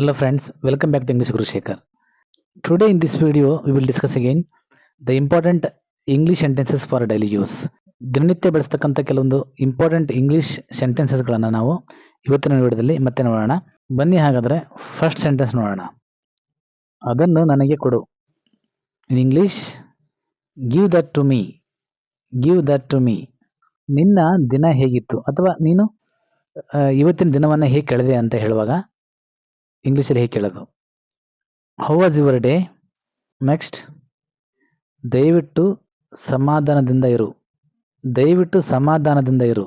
Hello friends, welcome back to English Guru Shekhar. Today in this video, we will discuss again the important English sentences for daily use. ದಿನನಿತ್ಯ ಬಳಸ್ತಕ್ಕಂಥ ಕೆಲವೊಂದು important English ಸೆಂಟೆನ್ಸಸ್ಗಳನ್ನು ನಾವು ಇವತ್ತಿನ ವಿಡಿಯೋದಲ್ಲಿ ಮತ್ತೆ ನೋಡೋಣ. ಬನ್ನಿ ಹಾಗಾದರೆ ಫಸ್ಟ್ ಸೆಂಟೆನ್ಸ್ ನೋಡೋಣ. ಅದನ್ನು ನನಗೆ ಕೊಡು. In English give that to me give that to me ನಿನ್ನ ದಿನ ಹೇಗಿತ್ತು? ಅಥವಾ ನೀನು ಇವತ್ತಿನ ದಿನವನ್ನು ಹೇಗೆ ಕಳೆದೆ ಅಂತ ಹೇಳುವಾಗ ಇಂಗ್ಲೀಷಲ್ಲಿ ಹೇಗೆ ಕೇಳೋದು? How was your day next ದಯವಿಟ್ಟು ಸಮಾಧಾನದಿಂದ ಇರು. ದಯವಿಟ್ಟು ಸಮಾಧಾನದಿಂದ ಇರು.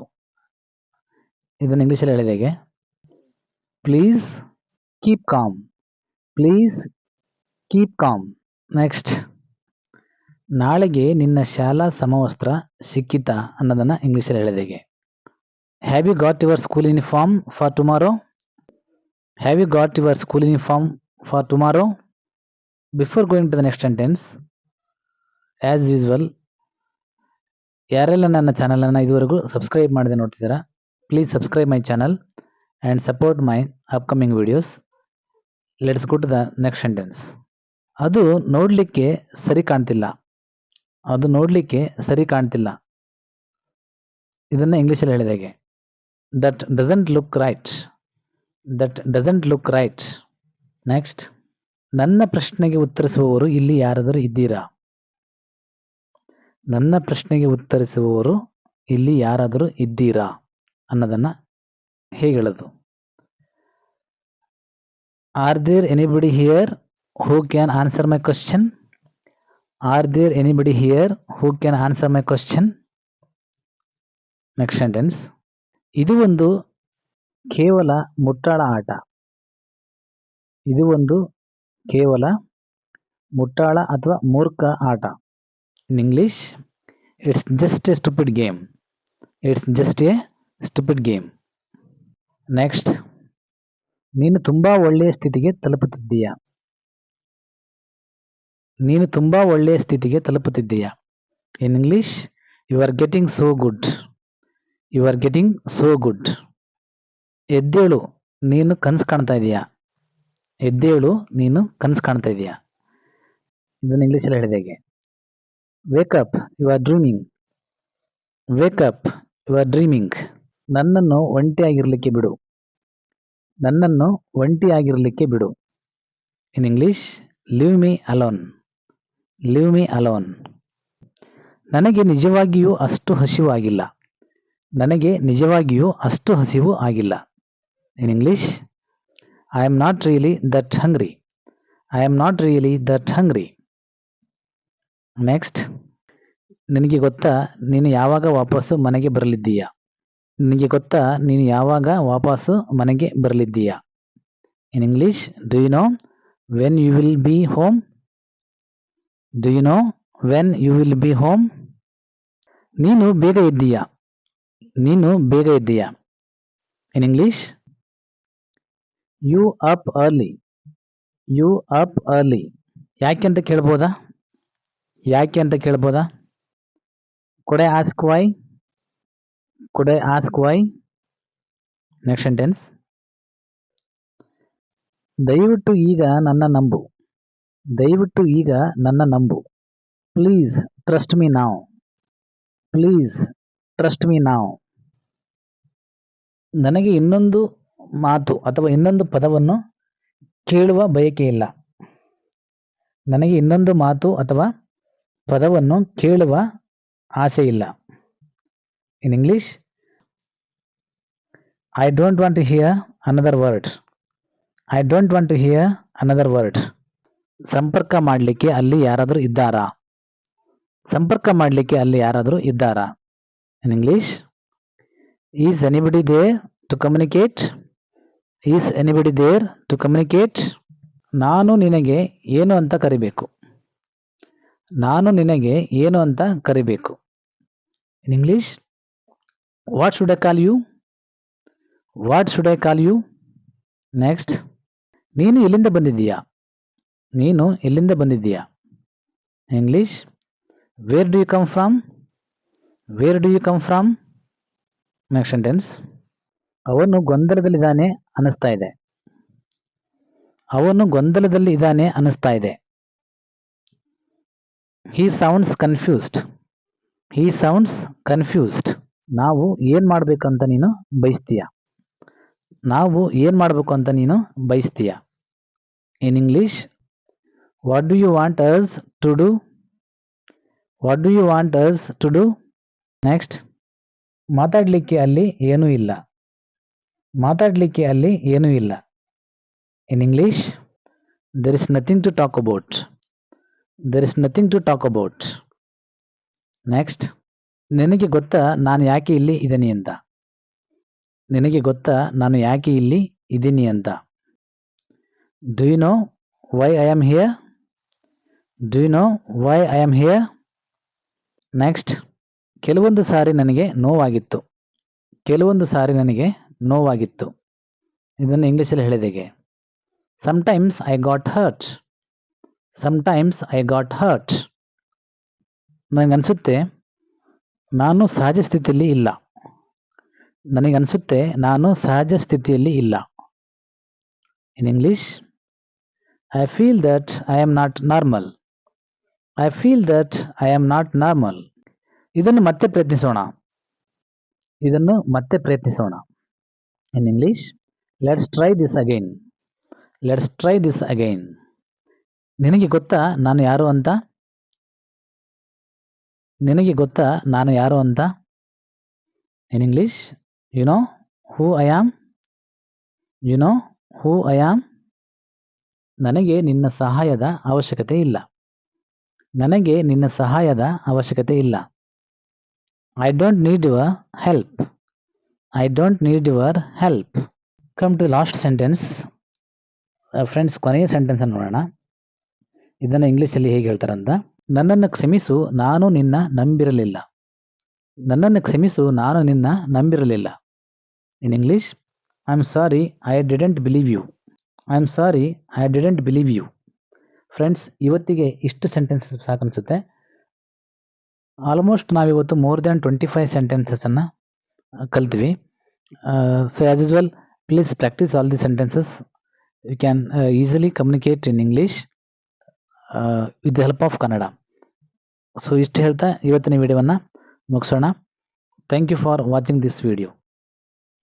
ಇದನ್ನು ಇಂಗ್ಲೀಷಲ್ಲಿ ಹೇಳಿದ ಹೇಗೆ? Please keep calm please keep calm next ನಾಳೆಗೆ ನಿನ್ನ ಶಾಲಾ ಸಮವಸ್ತ್ರ ಸಿಕ್ಕಿತಾ ಅನ್ನೋದನ್ನು ಇಂಗ್ಲೀಷಲ್ಲಿ ಹೇಳಿದ ಹೇಗೆ? Have you got your school uniform for tomorrow have you got your school uniform for tomorrow before going to the next sentence as usual ಯಾರೆಲ್ಲ ನನ್ನ ಚಾನಲನ್ನು ಇದುವರೆಗೂ ಸಬ್ಸ್ಕ್ರೈಬ್ ಮಾಡದೆ ನೋಡ್ತಿದ್ದೀರಾ please subscribe my channel and support my upcoming videos let's get the next sentence ಅದು ನೋಡಲಿಕ್ಕೆ ಸರಿ ಕಾಣ್ತಿಲ್ಲ. ಅದು ನೋಡಲಿಕ್ಕೆ ಸರಿ ಕಾಣ್ತಿಲ್ಲ. ಇದನ್ನು ಇಂಗ್ಲೀಷಲ್ಲಿ ಹೇಳಿದಾಗೆ that doesn't look right that doesn't look right next ನನ್ನ ಪ್ರಶ್ನೆಗೆ ಉತ್ತರಿಸುವವರು ಇಲ್ಲಿ ಯಾರಾದರೂ ಇದ್ದೀರಾ? ನನ್ನ ಪ್ರಶ್ನೆಗೆ ಉತ್ತರಿಸುವವರು ಇಲ್ಲಿ ಯಾರಾದರೂ ಇದ್ದೀರಾ? ಅನ್ನೋದನ್ನು ಹೇಳೋದು are there anybody here who can answer my question are there anybody here who can answer my question next sentence ಇದು ಒಂದು ಕೇವಲ ಮುಟ್ಟಾಳ ಆಟ. ಇದು ಒಂದು ಕೇವಲ ಮುಟ್ಟಾಳ ಅಥವಾ ಮೂರ್ಖ ಆಟ. In English it's just a stupid game it's just a stupid game next ನೀನು ತುಂಬ ಒಳ್ಳೆಯ ಸ್ಥಿತಿಗೆ ತಲುಪುತ್ತಿದ್ದೀಯ? ನೀನು ತುಂಬ ಒಳ್ಳೆಯ ಸ್ಥಿತಿಗೆ ತಲುಪುತ್ತಿದ್ದೀಯ? In English you are getting so good you are getting so good ಎದ್ದೇಳು, ನೀನು ಕನಸು ಕಾಣ್ತಾ ಇದೀಯಾ? ಎದ್ದೇಳು, ನೀನು ಕನಸು ಕಾಣ್ತಾ ಇದೀಯಾ? ಇದನ್ನು ಇಂಗ್ಲೀಷಲ್ಲಿ ಹೇಳಿದೆ ಹೇಗೆ? Wake up you are dreaming wake up you are dreaming ನನ್ನನ್ನು ಒಂಟಿಯಾಗಿರಲಿಕ್ಕೆ ಬಿಡು. ನನ್ನನ್ನು ಒಂಟಿಯಾಗಿರಲಿಕ್ಕೆ ಬಿಡು. In English leave me alone leave me alone ನನಗೆ ನಿಜವಾಗಿಯೂ ಅಷ್ಟು ಹಸಿವು ಆಗಿಲ್ಲ. ನನಗೆ ನಿಜವಾಗಿಯೂ ಅಷ್ಟು ಹಸಿವು ಆಗಿಲ್ಲ. In English I am not really that hungry I am not really that hungry next ನಿನಗೆ ಗೊತ್ತಾ, ನೀನು ಯಾವಾಗ ವಾಪಸ್ಸು ಮನೆಗೆ ಬರಲಿದ್ದೀಯಾ? ನಿನಗೆ ಗೊತ್ತಾ, ನೀನು ಯಾವಾಗ ವಾಪಸ್ಸು ಮನೆಗೆ ಬರಲಿದ್ದೀಯಾ? In English do you know when you will be home do you know when you will be home ನೀನು ಬೇಗ ಇದ್ದೀಯಾ ನೀನು ಬೇಗ ಇದ್ದೀಯಾ in English you up early. You up early. ಯಾಕೆ ಅಂತ ಕೇಳ್ಬೋದಾ? ಯಾಕೆ ಅಂತ ಕೇಳ್ಬೋದಾ? Could I ask why could I ask why next sentence ದಯವಿಟ್ಟು ಈಗ ನನ್ನ ನಂಬು. ದಯವಿಟ್ಟು ಈಗ ನನ್ನ ನಂಬು. ಪ್ಲೀಸ್ ಟ್ರಸ್ಟ್ ಮೀ ನಾವು ಪ್ಲೀಸ್ ಟ್ರಸ್ಟ್ ಮೀ ನಾವು ನನಗೆ ಇನ್ನೊಂದು ಮಾತು ಅಥವಾ ಇನ್ನೊಂದು ಪದವನ್ನು ಕೇಳುವ ಬಯಕೆ ಇಲ್ಲ. ನನಗೆ ಇನ್ನೊಂದು ಮಾತು ಅಥವಾ ಪದವನ್ನು ಕೇಳುವ ಆಸೆ ಇಲ್ಲ. In English I don't want to hear another word I don't want to hear another word ಸಂಪರ್ಕ ಮಾಡಲಿಕ್ಕೆ ಅಲ್ಲಿ ಯಾರಾದರೂ ಇದ್ದಾರಾ? ಸಂಪರ್ಕ ಮಾಡಲಿಕ್ಕೆ ಅಲ್ಲಿ ಯಾರಾದರೂ ಇದ್ದಾರಾ? In English is anybody there to communicate is anybody there to communicate ನಾನು ನಿನಗೆ ಏನು ಅಂತ ಕರಿಬೇಕು. ನಾನು ನಿನಗೆ ಏನು ಅಂತ ಕರಿಬೇಕು. In English what should I call you what should I call you next ನೀನು ಎಲ್ಲಿಂದ ಬಂದಿದ್ದೀಯಾ? ನೀನು ಎಲ್ಲಿಂದ ಬಂದಿದ್ದೀಯಾ? English where do you come from where do you come from next sentence ಅವನು ಗೊಂದಲದಲ್ಲಿದ್ದಾನೆ ಅನ್ನಿಸ್ತಾ ಇದೆ. ಅವನು ಗೊಂದಲದಲ್ಲಿ ಇದ್ದಾನೆ ಅನ್ನಿಸ್ತಾ ಇದೆ. He sounds confused he sounds confused ನಾವು ಏನು ಮಾಡಬೇಕಂತ ನೀನು ಬಯಸ್ತೀಯ? ನಾವು ಏನು ಮಾಡಬೇಕು ಅಂತ ನೀನು ಬಯಸ್ತೀಯ? In English what do you want us to do what do you want us to do next ಮಾತಾಡಲಿಕ್ಕೆ ಅಲ್ಲಿ ಏನೂ ಇಲ್ಲ. ಮಾತಾಡಲಿಕ್ಕೆ ಅಲ್ಲಿ ಏನೂ ಇಲ್ಲ. In English there is nothing to talk about there is nothing to talk about next ನಿನಗೆ ಗೊತ್ತಾ ನಾನು ಯಾಕೆ ಇಲ್ಲಿ ಇದ್ದೀನಿ ಅಂತ. ನಿನಗೆ ಗೊತ್ತಾ ನಾನು ಯಾಕೆ ಇಲ್ಲಿ ಇದ್ದೀನಿ ಅಂತ. Do you know why I am here do you know why I am here next ಕೆಲವೊಂದು ಸಾರಿ ನನಗೆ ನೋವಾಗಿತ್ತು. ಕೆಲವೊಂದು ಸಾರಿ ನನಗೆ ನೋವಾಗಿತ್ತು. ಇದನ್ನು ಇಂಗ್ಲೀಷಲ್ಲಿ ಹೇಳಿದೆಗೆ sometimes I got hurt sometimes I got hurt ನನಗನ್ಸುತ್ತೆ, ನಾನು ಸಹಜ ಸ್ಥಿತಿಯಲ್ಲಿ ಇಲ್ಲ. ನನಗನ್ಸುತ್ತೆ, ನಾನು ಸಹಜ ಸ್ಥಿತಿಯಲ್ಲಿ ಇಲ್ಲ. In English I feel that I am not normal I feel that I am not normal ಇದನ್ನು ಮತ್ತೆ ಪ್ರಯತ್ನಿಸೋಣ. ಇದನ್ನು ಮತ್ತೆ ಪ್ರಯತ್ನಿಸೋಣ. In English. Let's try this again let's try this again ನಿನಗೆ ಗೊತ್ತಾ ನಾನು ಯಾರು ಅಂತ? ನಿನಗೆ ಗೊತ್ತಾ ನಾನು ಯಾರು ಅಂತ? In English you know who I am you know who I am ನನಗೆ ನಿನ್ನ ಸಹಾಯದ ಅವಶ್ಯಕತೆ ಇಲ್ಲ. ನನಗೆ ನಿನ್ನ ಸಹಾಯದ ಅವಶ್ಯಕತೆ ಇಲ್ಲ. I don't need your help I don't need your help come to last sentence friends ಕೊನೆಯ ಸೆಂಟೆನ್ಸನ್ನು ನೋಡೋಣ. ಇದನ್ನು ಇಂಗ್ಲೀಷಲ್ಲಿ ಹೇಗೆ ಹೇಳ್ತಾರಂತ. ನನ್ನನ್ನು ಕ್ಷಮಿಸು, ನಾನು ನಿನ್ನ ನಂಬಿರಲಿಲ್ಲ. ನನ್ನನ್ನು ಕ್ಷಮಿಸು, ನಾನು ನಿನ್ನ ನಂಬಿರಲಿಲ್ಲ. In English I am sorry I didn't believe you I am sorry I didn't believe you friends ಇವತ್ತಿಗೆ ಇಷ್ಟು ಸೆಂಟೆನ್ಸಸ್ ಸಾಕನ್ಸುತ್ತೆ. ಆಲ್ಮೋಸ್ಟ್ ನಾವಿವತ್ತು ಮೋರ್ ದ್ಯಾನ್ ಟ್ವೆಂಟಿ ಫೈವ್ ಸೆಂಟೆನ್ಸಸನ್ನು ಕಲ್ತ್ವಿ. So as usual please practise all the sentences you can easily communicate in English with the help of Kannada so ಇಷ್ಟು ಹೇಳ್ತಾ ಇವತ್ತಿನ ವಿಡಿಯೋವನ್ನು ಮುಗಿಸೋಣ. Thank you for watching this video